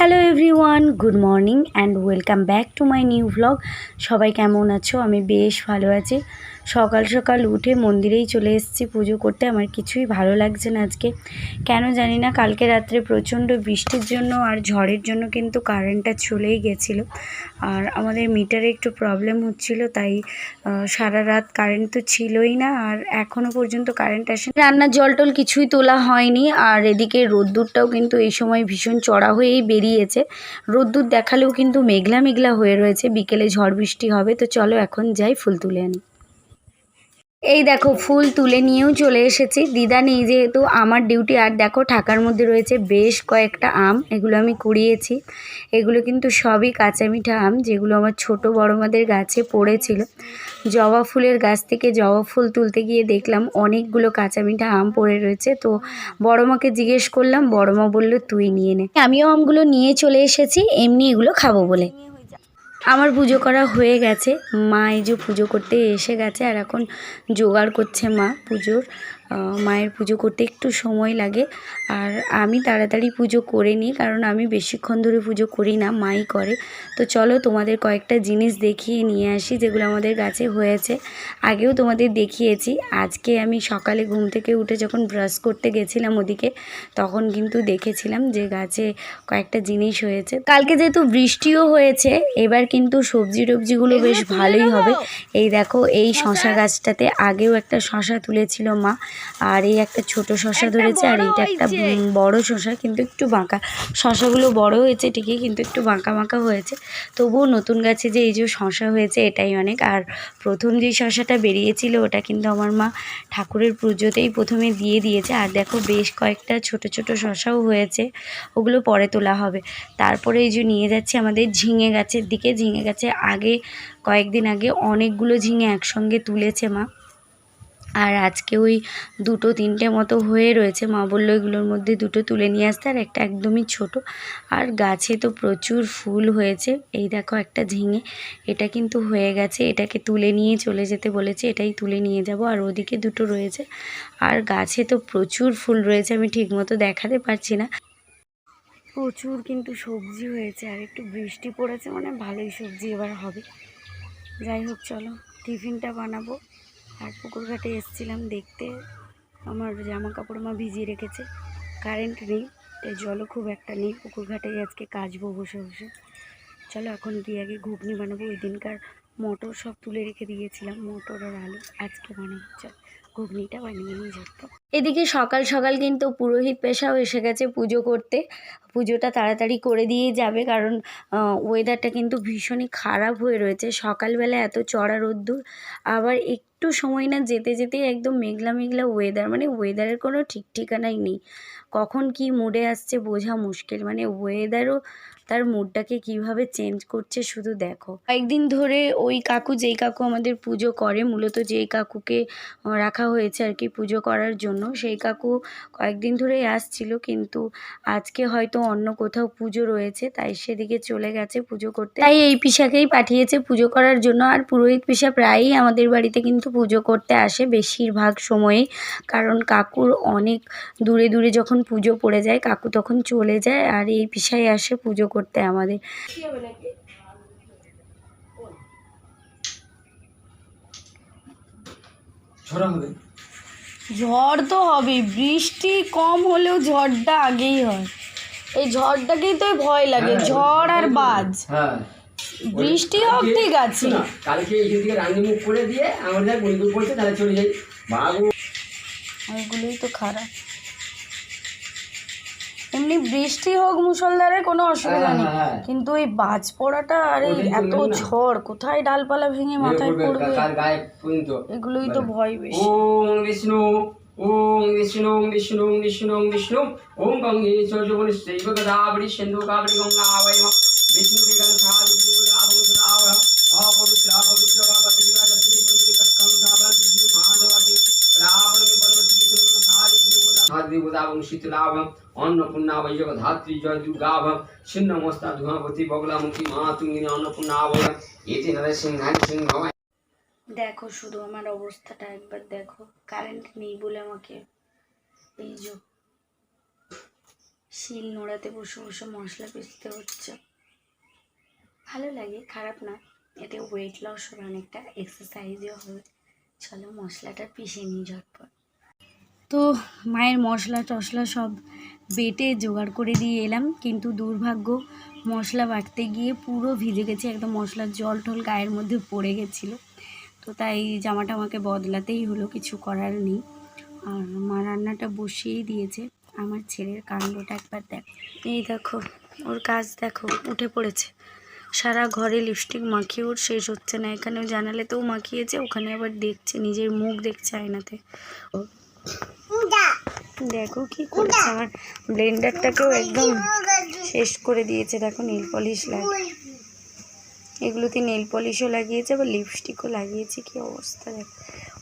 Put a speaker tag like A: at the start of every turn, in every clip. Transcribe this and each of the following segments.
A: Hello everyone, good morning and welcome back to my new vlog সবাই কেমন আছো? আমি বেশ ভালো আছি। সকাল সকাল উঠে মন্দিরেই চলে এসেছি পুজো করতে। আমার কিছুই ভালো লাগছে না আজকে। কেন জানি না, কালকে রাত্রে প্রচণ্ড বৃষ্টির জন্য আর ঝড়ের জন্য কিন্তু কারেন্টটা চলেই গেছিল। আর আমাদের মিটারে একটু প্রবলেম হচ্ছিল, তাই সারা রাত কারেন্ট তো ছিলই না আর এখনও পর্যন্ত কারেন্ট আসে রান্নার জল টল কিছুই তোলা হয়নি। আর এদিকে রোদ্দুরটাও কিন্তু এই সময় ভীষণ চড়া হয়েই বেরিয়েছে। রোদ্দুর দেখালেও কিন্তু মেঘলা মেঘলা হয়ে রয়েছে। বিকেলে ঝড় বৃষ্টি হবে। তো চলো এখন যাই ফুল তুলে আনি। এই দেখো, ফুল তুলে নিয়েও চলে এসেছি। দিদা নেই যেহেতু, আমার ডিউটি। আর দেখো, ঢাকার মধ্যে রয়েছে বেশ কয়েকটা আম, এগুলো আমি কুড়িয়েছি। এগুলো কিন্তু সবই কাঁচা মিঠা আম, যেগুলো আমার ছোট বড় মাদের গাছে পড়েছিল। জবা ফুলের গাছ থেকে জবা ফুল তুলতে গিয়ে দেখলাম অনেকগুলো কাঁচা মিঠা আম পড়ে রয়েছে। তো বড় মাকে জিজ্ঞেস করলাম বড় মা বলল, তুই নিয়ে নে। আমিও আমগুলো নিয়ে চলে এসেছি, এমনি এগুলো খাব বলে। আমার পুজো করা হয়ে গেছে। মা এই যে পুজো করতে এসে গেছে আর এখন জোগাড় করছে মা পুজোর। মায়ের পুজো করতে একটু সময় লাগে। আর আমি তাড়াতাড়ি পুজো করে নিই, কারণ আমি বেশিক্ষণ ধরে পুজো করি না, মাই করে। তো চলো তোমাদের কয়েকটা জিনিস দেখিয়ে নিয়ে আসি, যেগুলো আমাদের গাছে হয়েছে। আগেও তোমাদের দেখিয়েছি, আজকে আমি সকালে ঘুম থেকে উঠে যখন ব্রাশ করতে গেছিলাম ওদিকে, তখন কিন্তু দেখেছিলাম যে গাছে কয়েকটা জিনিস হয়েছে। কালকে যেহেতু বৃষ্টিও হয়েছে, এবার কিন্তু সবজি টবজিগুলো বেশ ভালোই হবে। এই দেখো, এই শশা গাছটাতে আগেও একটা শশা তুলেছিল মা আর এই একটা ছোট শশা ধরেছে আর এইটা একটা বড় শশা কিন্তু একটু বাঁকা। শশাগুলো বড় হয়েছে ঠিকই কিন্তু একটু বাঁকা বাঁকা হয়েছে। তবুও নতুন গাছে যে এই যে শশা হয়েছে এটাই অনেক। আর প্রথম যে শশাটা বেরিয়েছিল ওটা কিন্তু আমার মা ঠাকুরের পুজোতেই প্রথমে দিয়ে দিয়েছে। আর দেখো বেশ কয়েকটা ছোট ছোট শশাও হয়েছে ওগুলো পরে তোলা হবে। তারপরে এই যে নিয়ে যাচ্ছে আমাদের ঝিঙে গাছের দিকে। ঝিঙে গাছে আগে কয়েকদিন আগে অনেকগুলো ঝিঙে একসঙ্গে তুলেছে মা। আর আজকে ওই দুটো তিনটে মতো হয়ে রয়েছে। মা বলল এগুলোর মধ্যে দুটো তুলে নিয়ে আসতে, আর একটা একদমই ছোট। আর গাছে তো প্রচুর ফুল হয়েছে। এই দেখো একটা ঝিঙে। এটা কিন্তু হয়ে গেছে। এটাকে তুলে নিয়ে চলে যেতে বলেছে। এটাই তুলে নিয়ে যাব। আর ওদিকে দুটো রয়েছে। আর গাছে তো প্রচুর ফুল রয়েছে। আমি ঠিকমতো দেখাতে পারছি না। প্রচুর কিন্তু সবজি হয়েছে। আর একটু বৃষ্টি পড়েছে মানে ভালোই সবজি এবার হবে। যাই হোক, চলো। টিফিনটা বানাবো। আর পুকুর ঘাটে এসেছিলাম দেখতে। আমার জামা কাপড় মা ভিজিয়ে রেখেছে। কারেন্ট নেই, তাই জলও খুব একটা নেই। পুকুর ঘাটেই আজকে কাচবো বসে বসে। চলো এখন গিয়ে আগে ঘুগনি বানাবো। ওই দিনকার মটর সব তুলে রেখে দিয়েছিলাম, মটর আর আলু। আজকে বানাবো। চল, ঘুগনিটা বানিয়ে নিয়ে যেত এদিকে সকাল সকাল কিন্তু পুরোহিত পেশাও এসে গেছে পুজো করতে। পুজোটা তাড়াতাড়ি করে দিয়েই যাবে কারণ ওয়েদারটা কিন্তু ভীষণই খারাপ হয়ে রয়েছে। সকালবেলা এত চড়া রোদ্দুর, আবার একটু সময় না যেতে যেতে একদম মেঘলা মেঘলা ওয়েদার মানে ওয়েদারের কোনো ঠিক ঠিকানাই নেই। কখন কি মুডে আসছে বোঝা মুশকিল মানে ওয়েদারও তার মুডটাকে কীভাবে চেঞ্জ করছে শুধু দেখো। কয়েকদিন ধরে ওই কাকু যেই কাকু আমাদের পুজো করে মূলত যেই কাকুকে রাখা হয়েছে আর কি পুজো করার জন্য সেই কাকু কয়েকদিন ধরেই আসছিল কিন্তু আজকে হয়তো অন্য কোথাও পুজো রয়েছে তাই সেদিকে চলে গেছে পুজো করতে। তাই এই পিসাকেই পাঠিয়েছে পুজো করার জন্য আর পুরোহিত পিসা প্রায়ই আমাদের বাড়িতে কিন্তু পুজো করতে আসে বেশিরভাগ সময়ে কারণ কাকুর অনেক দূরে দূরে যখন পুজো পড়ে যায় কাকু তখন চলে যায় আর এই পিসাই আসে পুজো করতে আমাদের। ঝড় তো হবে বৃষ্টি কম হলেও ঝড়টা আগেই হয়। এই ঝড়টাকেই তো ভয় লাগে
B: হ্যাঁ,
A: ঝড় আর বাজ।
B: হ্যাঁ।
A: বৃষ্টি হোক ঠিক আছে
B: কালকে এখান থেকে রান্নি মুখ করে দিয়ে আমার যা গুলি পড়ছে তাহলে চলে যাই।
A: তো খারাপ। এমনি বৃষ্টি হোক মুসলধারে কোনো অসুবিধা নেই।
B: হ্যাঁ, হ্যাঁ।
A: কিন্তু এই বাজ পড়াটা আর এই এত ঝড় কোথায় ডালপালা ভেঙে মাথায়
B: পড়বে,
A: এগুলোই তো ভয় বেশি।
B: ওম বিষ্ণু ওম বিষ্ণু বিষ্ণু বিষ্ণু বিষ্ণু ওম গঙ্গে চৌজবনি শৈব গদাবরি সিন্ধু কাবরি গঙ্গা বৈম। বিষ্ণু গণ সাধু দাব অপবিত্র অপবিত্র শ্রী শ্রী মহাদেবাদি। রাবণ বিপন্ন শ্রী সাধু সাধু দাবন শীতলাভম অন্নপূর্ণা ধাত্রী জয় ধুমাপতি বগলামুখী অন্নপূর্ণা এতে সিংহ
A: দেখো শুধু আমার অবস্থাটা একবার দেখো কারেন্ট নেই বলে আমাকে। এই যে শিল নোড়াতে বসে বসে মশলা পিষতে হচ্ছে। ভালো লাগে, খারাপ না। এতে ওয়েট লস হবে অনেকটা এক্সারসাইজও হবে। চলো মশলাটা পিষে নিই ঝটপট। তো মায়ের মশলা টশলা সব বেটে জোগাড় করে দিয়ে এলাম, কিন্তু দুর্ভাগ্য, মশলা বাটতে গিয়ে পুরো ভিজে গেছে, একদম মশলার জল টল গায়ের মধ্যে পড়ে গেছিল। তো তাই জামাটা আমাকে বদলাতেই হলো, কিছু করার নেই। আর মা রান্নাটা বসিয়েই দিয়েছে, আমার ছেলের কাণ্ডটা একবার দেখ। এই দেখো, ওর কাজ দেখো, উঠে পড়েছে। সারা ঘরে লিপস্টিক মাখিয়ে ওর শেষ হচ্ছে না, এখানেও জানালেতেও মাখিয়েছে, ওখানে আবার দেখছে, নিজের মুখ দেখছে আয়নাতে। ও দেখো কি করেছে আমার ব্লেন্ডারটাকেও একদম শেষ করে দিয়েছে। দেখো নীল পলিশ লাগে, এগুলোতে নেল পলিশও লাগিয়েছে, আবার লিপস্টিকও লাগিয়েছে, কি অবস্থা দেখো।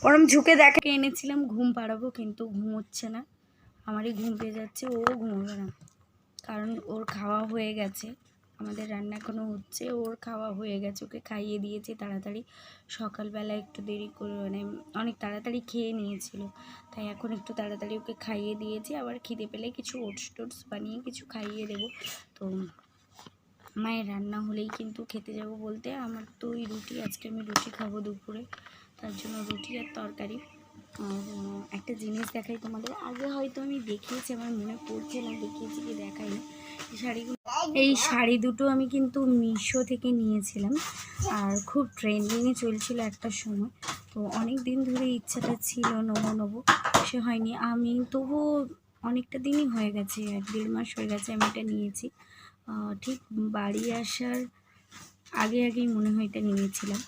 A: ওরম ঝুঁকে দেখে এনেছিলাম, ঘুম পাড়াবো, কিন্তু ঘুমোচ্ছে না। আমারই ঘুম পেয়ে যাচ্ছে, ও ঘুমোবে না। কারণ ওর খাওয়া হয়ে গেছে। আমাদের রান্না এখনও হচ্ছে, ওর খাওয়া হয়ে গেছে, ওকে খাইয়ে দিয়েছে তাড়াতাড়ি। সকালবেলা একটু দেরি করে মানে অনেক তাড়াতাড়ি খেয়ে নিয়েছিল। তাই এখন একটু তাড়াতাড়ি ওকে খাইয়ে দিয়েছি। আবার খিদে পেলে কিছু ওটস টোটস বানিয়ে কিছু খাইয়ে দেবো। তো মায়ের রান্না হলেই কিন্তু খেতে যাব বলতে আমার তো ওই রুটি, আজকে আমি রুটি খাব দুপুরে। তার জন্য রুটি আর তরকারি। আর একটা জিনিস দেখাই তোমাদের। আগে হয়তো আমি দেখিয়েছি, আমার মনে পড়ছে না, দেখিয়েছি কি দেখাইনি। এই শাড়িগুলো এই শাড়ি দুটো আমি কিন্তু মিশো থেকে নিয়েছিলাম আর খুব ট্রেন্ডিংয়ে চলছিল একটা সময়। তো অনেক দিন ধরে ইচ্ছাটা ছিল নেব নেব, সে হয়নি। আমি তবুও অনেকটা দিনই হয়ে গেছে, এক দেড় মাস হয়ে গেছে আমি এটা নিয়েছি। ঠিক বাড়ি আসার আগে আগেই মনে হয় এটা নিয়েছিলাম।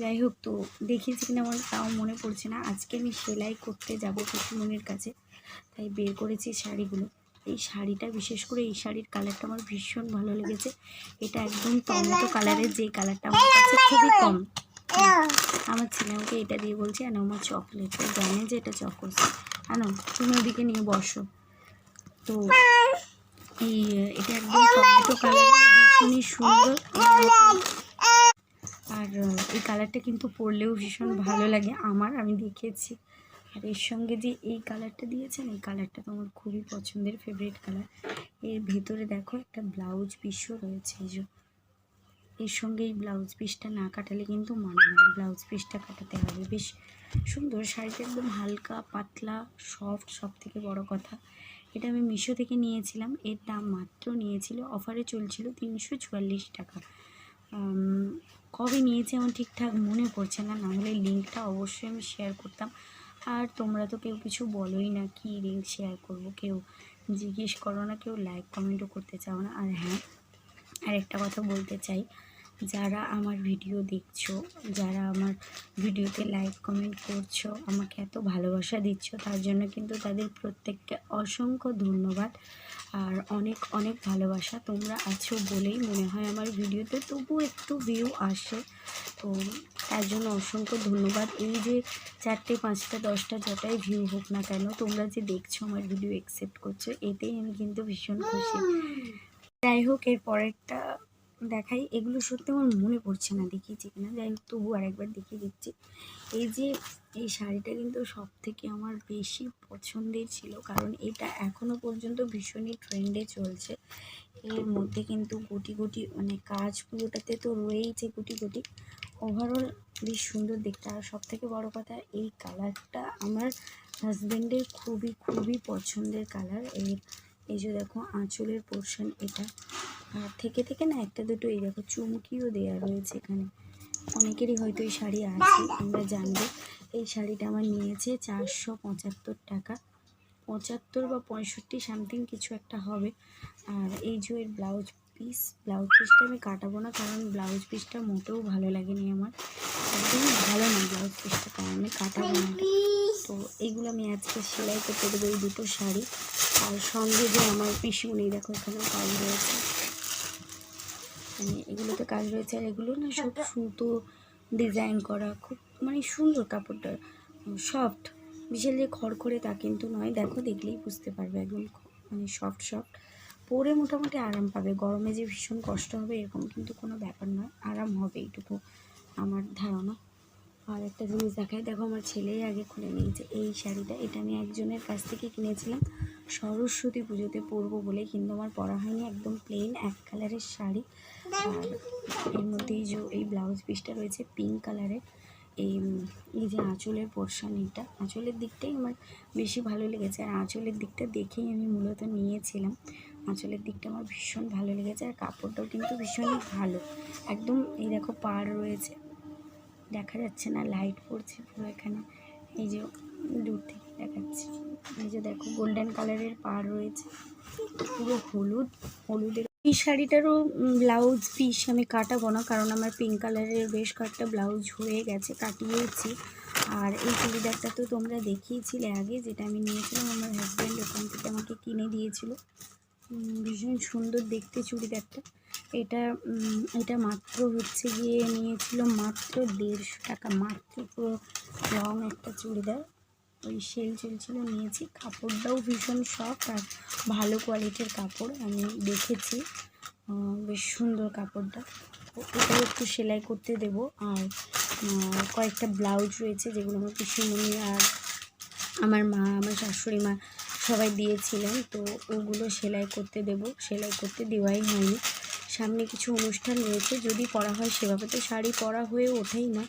A: যাই হোক তো দেখিয়েছি কিনা আমার তাও মনে পড়ছে না। আজকে আমি সেলাই করতে যাব পিসিমণির কাছে, তাই বের করেছি শাড়িগুলো। এই শাড়িটা, বিশেষ করে এই শাড়ির কালারটা আমার ভীষণ ভালো লেগেছে। এটা একদম টমেটো কালারের যে কালারটা আমার কাছে খুবই কম। আমার ছেলে আমাকে এটা দিয়ে বলছে, আনো আমার চকলেট ও জানে যে এটা চকোস আনো, তুমি ওদিকে নিয়ে বসো। তো এই, এটা একদম টমেটো কালার ভীষণই সুন্দর আর এই কালারটা কিন্তু পরলেও ভীষণ ভালো লাগে। আমার, আমি দেখেছি। আর এর সঙ্গে যে এই কালারটা দিয়েছেন, এই কালারটা তো আমার খুবই পছন্দের ফেভারিট কালারের ভেতরে দেখো একটা ব্লাউজ পিসও রয়েছে এই এর সঙ্গে এই ব্লাউজ পিসটা না কাটালে কিন্তু মানবে না। ব্লাউজ পিসটা কাটাতে হবে। বেশ সুন্দর। শাড়িটা একদম হালকা, পাতলা সফট সব থেকে বড় কথা। এটা আমি মিশো থেকে নিয়েছিলাম। এর দাম মাত্র নিয়েছিল, অফারে চলছিল তিনশো চুয়াল্লিশ টাকা। কবে নিয়েছি আমার ঠিকঠাক মনে পড়ছে না। নাহলে লিঙ্কটা অবশ্যই আমি শেয়ার করতাম। আর তোমরা তো কেউ কিছু বলোই না, কি রিল শেয়ার করব কেউ? জিজ্ঞেস করো না, কেউ লাইক কমেন্টও করতে চাও না। আর হ্যাঁ আর একটা কথা বলতে চাই। যারা আমার ভিডিও দেখছ, যারা আমার ভিডিওতে লাইক, কমেন্ট করছ, আমাকে এত ভালোবাসা দিচ্ছ, তার জন্য কিন্তু তাদের প্রত্যেককে অসংখ্য ধন্যবাদ। আর অনেক অনেক ভালোবাসা তোমরা আছো বলেই মনে হয় আমার ভিডিওতে, তবু একটু ভিউ আসে। তো তার জন্য অসংখ্য ধন্যবাদ। এই যে চারটে, পাঁচটা, দশটা যটাই ভিউ হোক না কেন, তোমরা যে দেখছ আমার ভিডিও অ্যাকসেপ্ট করছ, এতেই আমি কিন্তু ভীষণ খুশি। যাই হোক, এর পরেরটা দেখাই, এগুলো সত্যি আমার মনে পড়ছে না, দেখিয়েছি কিনা, যাই হোক তবু আরেকবার দেখিয়ে দিচ্ছি। এই যে, এই শাড়িটা কিন্তু সব থেকে আমার বেশি পছন্দের ছিল, কারণ এটা এখনও পর্যন্ত ভীষণই ট্রেন্ডে চলছে। এর মধ্যে কিন্তু গুটি গুটি মানে কাজ, পুরোটাতে তো রয়েইছে গুটি গুটি। ওভারঅল বেশ সুন্দর দেখতে, আর সব থেকে বড় কথা, এই কালারটা আমার হাজব্যান্ডের খুবই খুবই পছন্দের কালার। এর, এই যে দেখো, আঁচলের পোর্শন এটা। আর থেকে থেকে না একটা দুটো এই দেখো চুমকিও দেওয়া রয়েছে এখানে। অনেকেরই হয়তো এই শাড়ি আছে, তোমরা জানবে। এই শাড়িটা আমার নিয়েছে চারশো পঁচাত্তর টাকা। পঁচাত্তর বা পঁয়ষট্টি সামথিং কিছু একটা হবে। আর এই যে ব্লাউজ পিস, ব্লাউজ পিসটা আমি কাটাবো না, কারণ ব্লাউজ পিসটা মোটেও ভালো লাগেনি আমার। একদমই ভালো না ব্লাউজ পিসটা তাই আমি কাটাবো না। তো এইগুলো আমি আজকে সেলাই করতে দেবো এই দুটো শাড়ি। আর সঙ্গে যে আমার পিসুনি দেখো এখানে কাজ রয়েছে। মানে এগুলোতে কাজ রয়েছে। আর এগুলো না সব সুতো ডিজাইন করা খুব মানে সুন্দর কাপড়টা সফট বিশাল যে খড়খড়ে তা কিন্তু নয়। দেখো দেখলেই বুঝতে পারবে একদম মানে সফট সফট পরে মোটামুটি আরাম পাবে। গরমে যে ভীষণ কষ্ট হবে এরকম কিন্তু কোনো ব্যাপার নয়। আরাম হবে এইটুকু আমার ধারণা। আর একটা জিনিস দেখাই। দেখো আমার ছেলেই আগে খুলে নিয়েছে। এই শাড়িটা, এটা আমি একজনের কাছ থেকে কিনেছিলাম। সরস্বতী পুজোতে পরবো বলে, কিন্তু আমার পরা হয়নি। একদম প্লেন এক কালারের শাড়ি। আর এর মধ্যে এই যে এই ব্লাউজ পিসটা রয়েছে পিঙ্ক কালারের এই এই যে আঁচলের পোর্শন এটা। আঁচলের দিকটাই আমার বেশি ভালো লেগেছে। আর আঁচলের দিকটা দেখেই আমি মূলত নিয়েছিলাম। আঁচলের দিকটা আমার ভীষণ ভালো লেগেছে। আর কাপড়টাও কিন্তু ভীষণই ভালো। একদম, এই দেখো পাড় রয়েছে। দেখা যাচ্ছে না লাইট পড়ছে পুরো এখানে। এই যে দূর থেকে দেখাচ্ছে। এই যে দেখো গোল্ডেন কালারের পাড় রয়েছে। পুরো হলুদ, হলুদের এই শাড়িটারও ব্লাউজ পিস আমি কাটাবো না, কারণ আমার পিঙ্ক কালারের বেশ কয়েকটা ব্লাউজ হয়ে গেছে, কাটিয়েছি। আর এই চুড়িদারটা তো তোমরা দেখিয়েছিলে আগে, যেটা আমি নিয়েছিলাম, আমার হাজব্যান্ড ওখান থেকে আমাকে কিনে দিয়েছিল। ভীষণ সুন্দর দেখতে চুড়িদারটা। এটা এটা মাত্র হচ্ছে গিয়ে নিয়েছিল মাত্র দেড়শো টাকা। মাত্র পুরো রং একটা চুড়িদার। ওই সেল চলছিল, নিয়েছি। কাপড়টাও ভীষণ সফট আর ভালো কোয়ালিটির কাপড়। আমি দেখেছি বেশ সুন্দর কাপড়টা। এটাও একটু সেলাই করতে দেব। আর কয়েকটা ব্লাউজ রয়েছে যেগুলো আমার পিসিমণি আর আমার মা, আমার শাশুড়ি মা সবাই দিয়েছিলেন। তো ওগুলো সেলাই করতে দেব। সেলাই করতে দেওয়াই হয়নি। সামনে কিছু অনুষ্ঠান রয়েছে। যদি পরা হয় সেভাবে তো শাড়ি পরা হয়ে ওঠেই না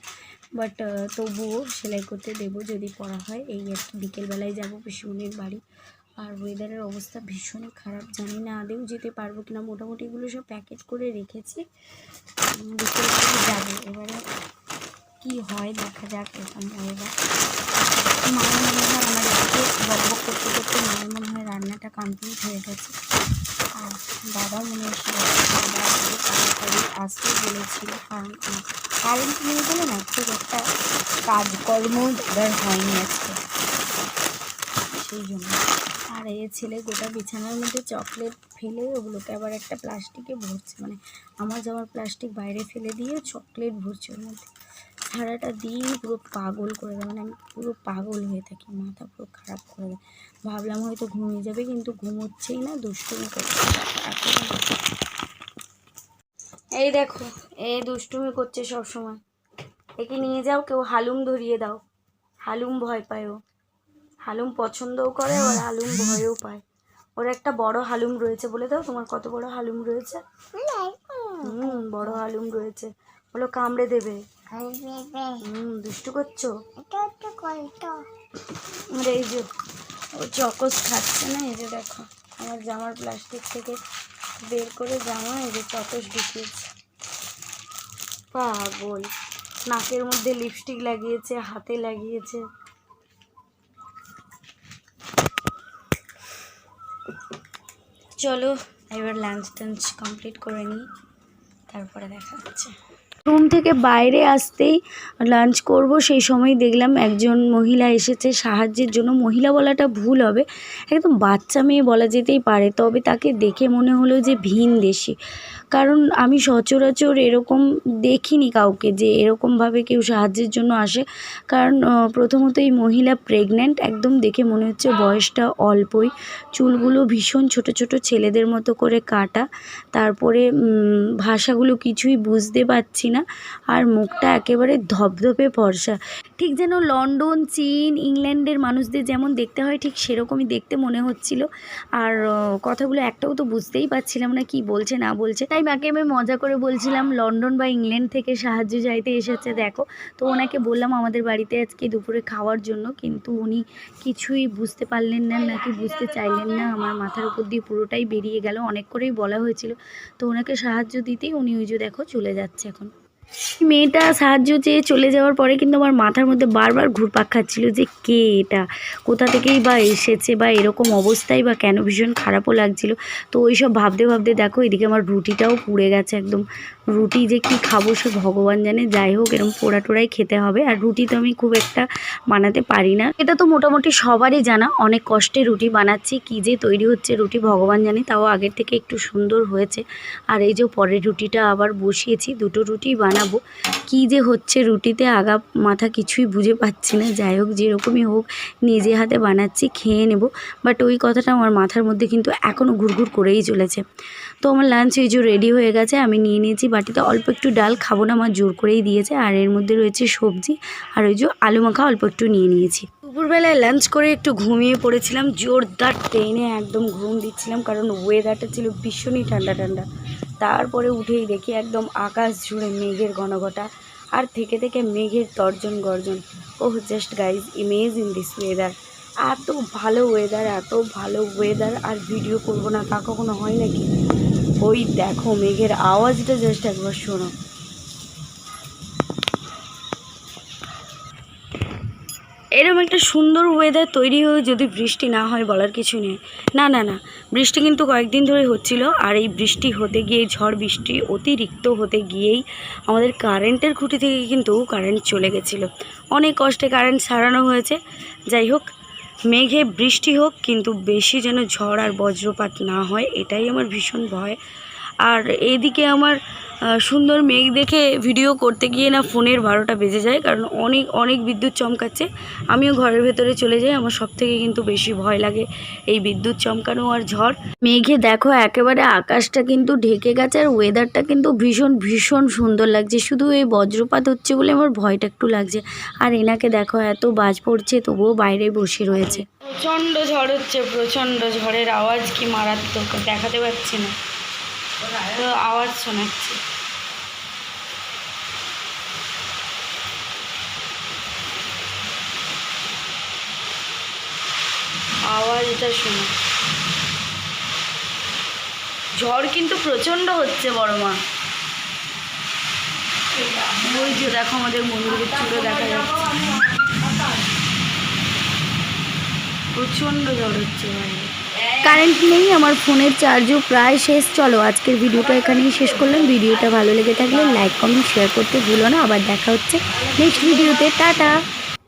A: বাট তবুও সেলাই করতে দেব যদি পরা হয়। এই আর কি, বিকেলবেলায় যাব পিসিমনির বাড়ি। আর ওয়েদারের অবস্থা ভীষণ খারাপ, জানি না আদেও যেতে পারব কিনা। মোটামুটি এগুলো সব প্যাকেট করে রেখেছি। বিকেলবেলায় যাব। এবারে কি হয় দেখা যাক এরকম ওয়েদার মায়ের মনে হয় আমার এদিকে বকবক করতে করতে মায়ের মনে হয় রান্নাটা কমপ্লিট হয়ে গেছে। আর দাদাও মনে দাদা তাড়াতাড়ি আসতে বলেছিল, কারণ কারেন্ট নেই বলে না, খুব একটা কাজকর্ম দাদার হয়নি আজকে। সেই জন্য। আর এ ছেলে গোটা বিছানার মধ্যে চকলেট ফেলে ওগুলোকে আবার একটা প্লাস্টিকে ভরছে মানে আমার জামার প্লাস্টিক বাইরে ফেলে দিয়ে চকলেট ভরছে ওর মধ্যে। সারাটা দিন পুরো পাগল করে দেয়। মানে আমি পুরো পাগল হয়ে থাকি মাথা পুরো খারাপ করে দেয়। ভাবলাম হয়তো ঘুমিয়ে যাবে কিন্তু ঘুমোচ্ছেই না দুষ্টুমি করছে। এই দেখো এই দুষ্টুমি করছে সব সময় একে নিয়ে যাও কেউ হালুম ধরিয়ে দাও। হালুম ভয় পায় ও। হালুম পছন্দও করে আর হালুম ভয়ও পায়। ওর একটা বড় হালুম রয়েছে বলে দাও তোমার কত বড় হালুম রয়েছে? হুম বড় হালুম রয়েছে। বলো কামড়ে দেবে। হুম, দুষ্টু করছ? আর এই যে, ও চকস খাচ্ছে না, এই যে দেখো, আমার জামার প্লাস্টিক থেকে বের করে জামা, এই যে চকস ঢুকিয়েছে পাগল, নাকের মধ্যে লিপস্টিক লাগিয়েছে, হাতে লাগিয়েছে। চলো, এবার লাঞ্চ টাঞ্চ কমপ্লিট করে নিই, তারপরে দেখা হচ্ছে। রুম থেকে বাইরে আসতেই লাঞ্চ করব। সেই সময় দেখলাম একজন মহিলা এসেছে সাহায্যের জন্য। মহিলা বলাটা ভুল হবে, একদম বাচ্চা মেয়ে বলা যেতেই পারে, তবে তাকে দেখে মনে হলো যে ভিন দেশি। কারণ আমি সচরাচর এরকম দেখিনি কাউকে যে এরকমভাবে কেউ সাহায্যের জন্য আসে। কারণ প্রথমত এই মহিলা প্রেগন্যান্ট একদম দেখে মনে হচ্ছে বয়সটা অল্পই। চুলগুলো ভীষণ ছোট ছোট ছেলেদের মতো করে কাটা। তারপরে ভাষাগুলো কিছুই বুঝতে পারছি না। আর মুখটা একেবারে ধপধপে ফর্সা ঠিক যেন লন্ডন, চীন, ইংল্যান্ডের মানুষদের যেমন দেখতে হয়, ঠিক সেরকমই দেখতে মনে হচ্ছিল। আর কথাগুলো একটাও তো বুঝতেই পারছিলাম না কি বলছে, না বলছে। তাই মাকে আমি মজা করে বলছিলাম, লন্ডন বা ইংল্যান্ড থেকে সাহায্য চাইতে এসেছে, দেখো। তো ওনাকে বললাম, আমাদের বাড়িতে আজকে দুপুরে খাওয়ার জন্য। কিন্তু উনি কিছুই বুঝতে পারলেন না, নাকি বুঝতে চাইলেন না। আমার মাথার উপর দিয়ে পুরোটাই বেরিয়ে গেল, অনেক করেই বলা হয়েছিল। তো ওনাকে সাহায্য দিতেই উনি ওই যে দেখো চলে যাচ্ছে এখন। মেয়েটা সাহায্য চেয়ে চলে যাওয়ার পরে কিন্তু আমার মাথার মধ্যে বারবার ঘুরপাক খাচ্ছিল যে কে এটা? কোথা থেকেই বা এসেছে বা এরকম অবস্থায় বা কেন ভীষণ খারাপও লাগছিল? তো ওই সব ভাবতে ভাবতে দেখো, এদিকে আমার রুটিটাও পুড়ে গেছে একদম। রুটি যে কি খাব সে ভগবান জানে, যাই হোক এরকম পোড়া টোড়াই খেতে হবে। আর রুটি তো আমি খুব একটা বানাতে পারি না। এটা তো মোটামুটি সবারই জানা, অনেক কষ্টে রুটি বানাচ্ছি, কী যে তৈরি হচ্ছে রুটি ভগবান জানে, তাও আগের থেকে একটু সুন্দর হয়েছে। আর এই যে পরের রুটিটা আবার বসিয়েছি, দুটো রুটি বানাবো। বানাবো। কী যে হচ্ছে রুটিতে আগা মাথা কিছুই বুঝে পাচ্ছি না। যাই হোক, যেরকমই হোক, নিজে হাতে বানাচ্ছি, খেয়ে নেব। বাট ওই কথাটা আমার মাথার মধ্যে কিন্তু এখনও ঘুরঘুর করেই চলেছে। তো আমার লাঞ্চ এই যে রেডি হয়ে গেছে, আমি নিয়ে নিয়েছি বাটিতে অল্প একটু ডাল, খাব না আমার জোর করেই দিয়েছে। আর এর মধ্যে রয়েছে সবজি, আর ওই যে আলু মাখা অল্প একটু নিয়ে নিয়েছি। দুপুরবেলায় লাঞ্চ করে একটু ঘুমিয়ে পড়েছিলাম, জোরদার ট্রেনে একদম ঘুম দিচ্ছিলাম, কারণ ওয়েদারটা ছিল ভীষণই ঠান্ডা ঠান্ডা। তারপরে উঠেই দেখি একদম আকাশ জুড়ে মেঘের ঘনঘটা আর থেকে থেকে মেঘের তর্জন গর্জন। ওহ just guys image in this weather এত ভালো ওয়েদার এত ভালো ওয়েদার আর ভিডিও করব না, তা কখনো হয় নাকি? ওই দেখো, মেঘের আওয়াজটা জাস্ট একবার শোনো। এরকম একটা সুন্দর ওয়েদার তৈরি হয়ে যদি বৃষ্টি না হয় বলার কিছু নেই। না না না। বৃষ্টি কিন্তু কয়েকদিন ধরে হচ্ছিল আর এই বৃষ্টি হতে গিয়ে, ঝড় বৃষ্টি অতিরিক্ত হতে গিয়েই আমাদের কারেন্টের খুঁটি থেকে কিন্তু কারেন্ট চলে গেছিল। অনেক কষ্টে কারেন্ট সারানো হয়েছে। যাই হোক, মেঘে বৃষ্টি হোক, কিন্তু বেশি যেন ঝড় আর বজ্রপাত না হয়, এটাই আমার ভীষণ ভয়। আর এইদিকে আমার সুন্দর মেঘ দেখে ভিডিও করতে গিয়ে না ফোনের বারোটা বেজে যায়, কারণ অনেক অনেক বিদ্যুৎ চমকাচ্ছে। আমিও ঘরের ভেতরে চলে যাই, আমার সব থেকে কিন্তু বেশি ভয় লাগে এই বিদ্যুৎ চমকানো আর ঝড়। মেঘে দেখো একেবারে আকাশটা কিন্তু ঢেকে গেছে আর ওয়েদারটা কিন্তু ভীষণ ভীষণ সুন্দর লাগছে। শুধু এই বজ্রপাত হচ্ছে বলে আমার ভয়টা একটু লাগছে। আর এনাকে দেখো এত বাজ পড়ছে, তবুও বাইরে বসে রয়েছে। প্রচণ্ড ঝড় হচ্ছে, প্রচণ্ড ঝড়ের আওয়াজ কি মারাত্মক, দেখাতে পাচ্ছি না। তো আওয়াজ শোনাচ্ছে। আওয়াজটা শোনো। ঝড় কিন্তু প্রচণ্ড হচ্ছে বড় মা ওই যে দেখো আমাদের মন্দিরের চূড়ো দেখা যাচ্ছে। প্রচণ্ড ঝড় হচ্ছে বাইরে কারেন্ট নেই, আমার ফোনের চার্জও প্রায় শেষ। চলো, আজকের ভিডিওটা এখানেই শেষ করলাম। ভিডিওটা ভালো লেগে থাকলে লাইক কমেন্ট শেয়ার করতে ভুলো না। আবার দেখা হচ্ছে নেক্সট ভিডিওতে টাটা!